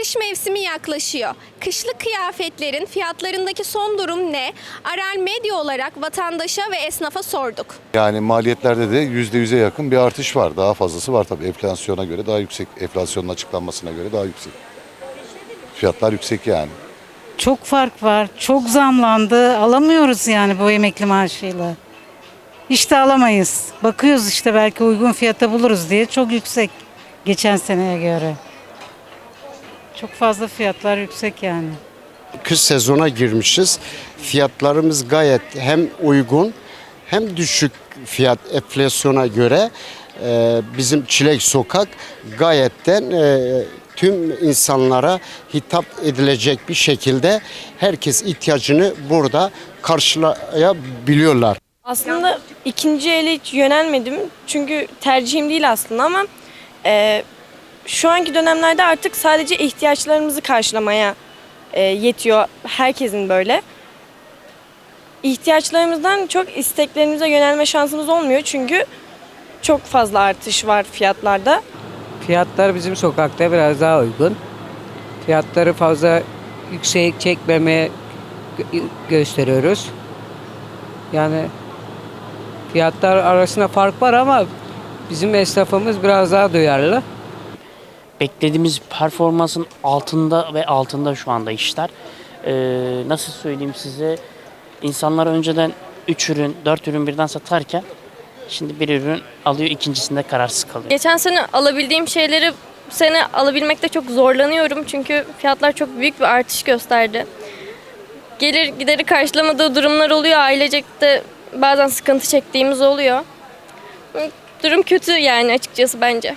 Kış mevsimi yaklaşıyor. Kışlık kıyafetlerin fiyatlarındaki son durum ne? Arel Medya olarak vatandaşa ve esnafa sorduk. Yani maliyetlerde de %100'e yakın bir artış var. Daha fazlası var tabii. Enflasyona göre daha yüksek. Enflasyonun açıklanmasına göre daha yüksek. Fiyatlar yüksek yani. Çok fark var. Çok zamlandı. Alamıyoruz yani bu emekli maaşıyla. İşte alamayız. Bakıyoruz işte belki uygun fiyata buluruz diye. Çok yüksek geçen seneye göre. Çok fazla fiyatlar yüksek yani. kış sezona girmişiz. Fiyatlarımız gayet hem uygun hem düşük fiyat enflasyona göre e, bizim Çilek Sokak gayetten e, tüm insanlara hitap edilecek bir şekilde herkes ihtiyacını burada karşılayabiliyorlar. Aslında ikinci ele hiç yönelmedim. Çünkü tercihim değil aslında ama e, şu anki dönemlerde artık sadece ihtiyaçlarımızı karşılamaya e, yetiyor herkesin böyle. İhtiyaçlarımızdan çok isteklerimize yönelme şansımız olmuyor çünkü çok fazla artış var fiyatlarda. Fiyatlar bizim sokakta biraz daha uygun. Fiyatları fazla yüksek çekmemeye gö- gösteriyoruz. Yani fiyatlar arasında fark var ama bizim esnafımız biraz daha duyarlı. Beklediğimiz performansın altında ve altında şu anda işler. Ee, nasıl söyleyeyim size? İnsanlar önceden 3 ürün, 4 ürün birden satarken şimdi bir ürün alıyor ikincisinde kararsız kalıyor. Geçen sene alabildiğim şeyleri bu sene alabilmekte çok zorlanıyorum çünkü fiyatlar çok büyük bir artış gösterdi. Gelir gideri karşılamadığı durumlar oluyor. Ailecek de bazen sıkıntı çektiğimiz oluyor. Durum kötü yani açıkçası bence.